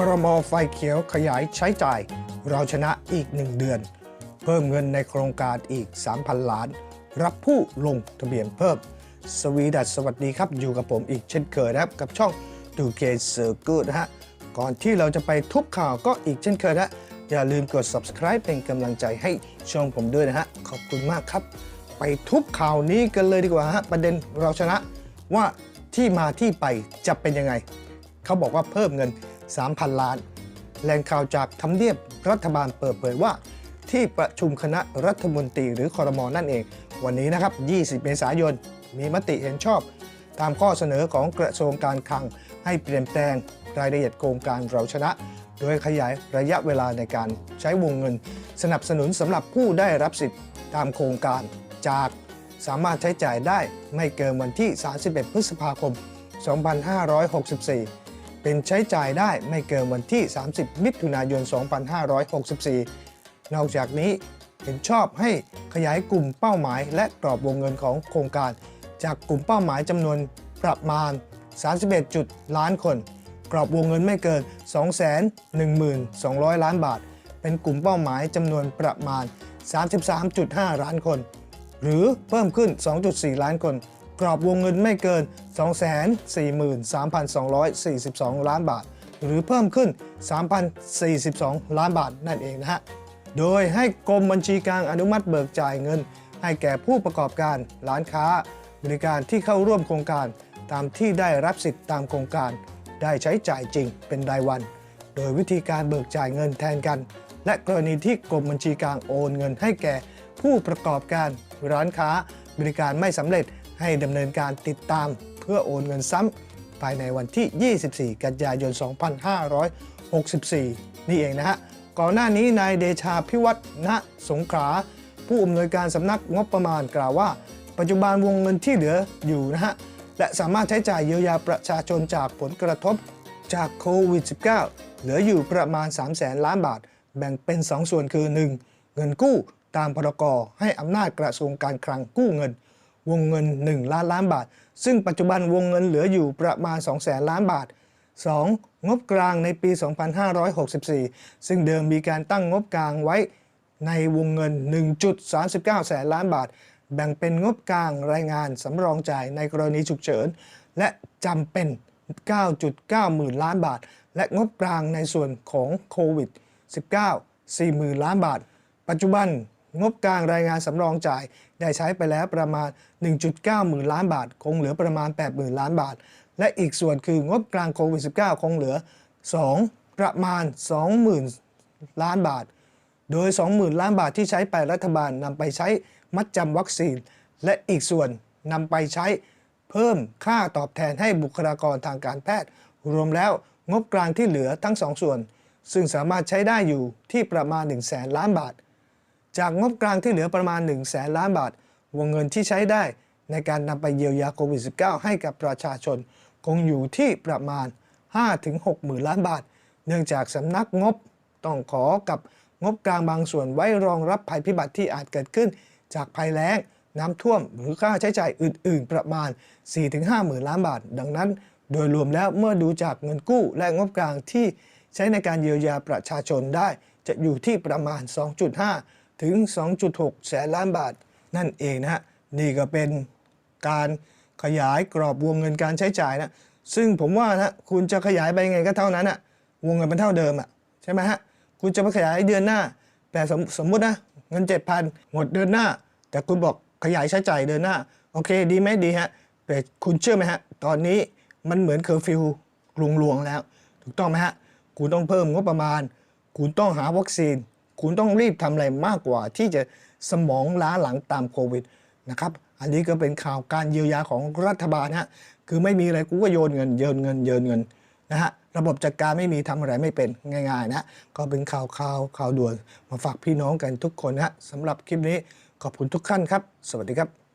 ครมไฟเขียวขยายใช้จ่าย เราชนะอีก 1 เดือน เพิ่มเงินในโครงการอีก 3,000 ล้าน รับผู้ลงทะเบียนเพิ่ม สวีดัสสวัสดีครับ อยู่กับผมอีกเช่นเคยนะครับ กับช่องดูเกเซอร์กูนะฮะ ก่อนที่เราจะไปทุบข่าวก็อีกเช่นเคยนะอย่าลืมกด subscribe เป็นกำลังใจให้ช่องผมด้วยนะฮะ ขอบคุณมากครับ ไปทุบข่าวนี้กันเลยดีกว่าฮะ ประเด็นเราชนะว่าที่มาที่ไปจะเป็นยังไง เขาบอกว่าเพิ่มเงิน 3,000 ล้าน แหล่งข่าวจากทำเนียบรัฐบาลเปิดเผยว่า ที่ประชุมคณะรัฐมนตรีหรือคอรมอนั่นเอง วันนี้นะครับ 20 เมษายน มีมติเห็นชอบ ตามข้อเสนอของกระทรวงการคลังให้เปลี่ยนแปลงรายละเอียดโครงการเราชนะ โดยขยายระยะเวลาในการใช้วงเงิน สนับสนุนสำหรับผู้ได้รับสิทธิ์ตามโครงการจากสามารถใช้จ่ายได้ไม่เกินวันที่ 31 พฤษภาคม 2564 เป็นใช้จ่ายได้ไม่เกินวันที่ 30 มิถุนายน 2564 นอกจากนี้เห็นชอบให้ขยายกลุ่มเป้าหมาย และกรอบวงเงินของโครงการ จากกลุ่มเป้าหมายจำนวนประมาณ 31จุดล้านคน กรอบวงเงินไม่เกิน 212,200 ล้านบาท เป็นกลุ่มเป้าหมายจำนวนประมาณ 33.5 ล้านคน หรือเพิ่มขึ้น 2.4 ล้านคน กรอบวงเงินไม่เกิน 243,242 ล้านบาท หรือเพิ่มขึ้น 3,042 ล้านบาทนั่นเองนะฮะ โดยให้กรมบัญชีกลางอนุมัติเบิกจ่ายเงิน ให้แก่ผู้ประกอบการร้านค้า บริการที่เข้าร่วมโครงการ ตามที่ได้รับสิทธิ์ตามโครงการ ได้ใช้จ่ายจริงเป็นรายวัน โดยวิธีการเบิกจ่ายเงินแทนกัน และกรณีที่กรมบัญชีกลางโอนเงินให้แก่ผู้ประกอบการร้านค้า บริการไม่สำเร็จ ให้ดำเนินการติดตามเพื่อโอนเงินซ้ำภายในวันที่ 24 กันยายน 2564 นี่เองนะฮะ ก่อนหน้านี้นายเดชาพิวัฒนสงขลาผู้อำนวยการสำนักงบประมาณกล่าวว่า ปัจจุบันวงเงินที่เหลืออยู่นะฮะ และสามารถใช้จ่ายเยียวยาประชาชนจากผลกระทบจากโควิด -19 เหลืออยู่ประมาณ 3 0 0แสนล้านบาท แบ่งเป็น 2 ส่วนคือ 1. เงินกู้ตามพรกให้อำนาจกระทรวงการคลังกู้เงิน วงเงิน 1 ล้านล้านบาท ซึ่งปัจจุบันวงเงินเหลืออยู่ประมาณ 2 0 0แสนล้านบาท 2. งบกลางในปี 2564 ซึ่งเดิมมีการตั้งงบกลางไว้ในวงเงิน 1.39 แสนล้านบาท แบ่งเป็นงบกลางรายงานสำรองจ่ายในกรณีฉุกเฉิน และจำเป็น 9.9 หมื่นล้านบาท และงบกลางในส่วนของโควิด 19 4หมื่นล้านบาท ปัจจุบัน งบกลางรายงานสำรองจ่าย ได้ใช้ไปแล้วประมาณ 1.9 หมื่นล้านบาท คงเหลือประมาณ 8 หมื่นล้านบาท และอีกส่วนคืองบกลางโควิด -19 คงเหลือ 2 ประมาณ 20,000 ล้านบาท โดย 20,000 ล้านบาทที่ใช้ไปรัฐบาลนำไปใช้มัดจำวัคซีน และอีกส่วนนำไปใช้เพิ่มค่าตอบแทนให้บุคลากรทางการแพทย์ รวมแล้วงบกลางที่เหลือทั้งสองส่วน ซึ่งสามารถใช้ได้อยู่ที่ประมาณ 1 0 0 0 0แสนล้านบาท จากงบกลางที่เหลือประมาณ 1 0 0 0 0แสนล้านบาท วงเงินที่ใช้ได้ในการนำไปเยียวยาโควิด -19 ให้กับประชาชน คงอยู่ที่ประมาณ 5-6หมื่นล้านบาท เนื่องจากสำนักงบต้องขอกับงบกลางบางส่วนไว้รองรับภัยพิบัติที่อาจเกิดขึ้น จากภัยแล้ง น้ำท่วม หรือค่าใช้จ่ายอื่น ๆ ประมาณ 4-5หมื่นล้านบาท ดังนั้น โดยรวมแล้วเมื่อดูจากเงินกู้และงบกลางที่ใช้ในการเยียวยาประชาชนได้จะอยู่ที่ประมาณ 2.5 ถึง 2.6 แสนล้านบาทนั่นเองนะฮะนี่ก็เป็นการขยายกรอบวงเงินการใช้จ่ายนะซึ่งผมว่านะคุณจะขยายไปยังไงก็เท่านั้นอะวงเงินเป็นเท่าเดิมอะใช่ไหมฮะคุณจะไปขยายเดือนหน้า แต่สมสมมุตินะเงิน 7,000 หมดเดือนหน้า แต่คุณบอกขยายใช้จ่ายเดือนหน้า โอเคดีไหมดีฮะแต่คุณเชื่อไหมฮะตอนนี้มันเหมือนเคอร์ฟิวกรุงหลวงแล้ว ถูกต้องไหมฮะคุณต้องเพิ่มงบประมาณ คุณต้องหาวัคซีน คุณต้องรีบทำอะไรมากกว่า ที่จะสมองล้าหลังตามโควิดนะครับ อันนี้ก็เป็นข่าวการเยียวยาของรัฐบาลฮะ คือไม่มีอะไรกูก็โยนเงินโยนเงินโยนเงินนะฮะ ระบบจัดการไม่มีทำอะไรไม่เป็นง่ายๆนะ ก็เป็นข่าวข่าวข่าวด่วนมาฝากพี่น้องกันทุกคนนะฮะสำหรับคลิปนี้ขอบคุณทุกท่านครับ สวัสดีครับ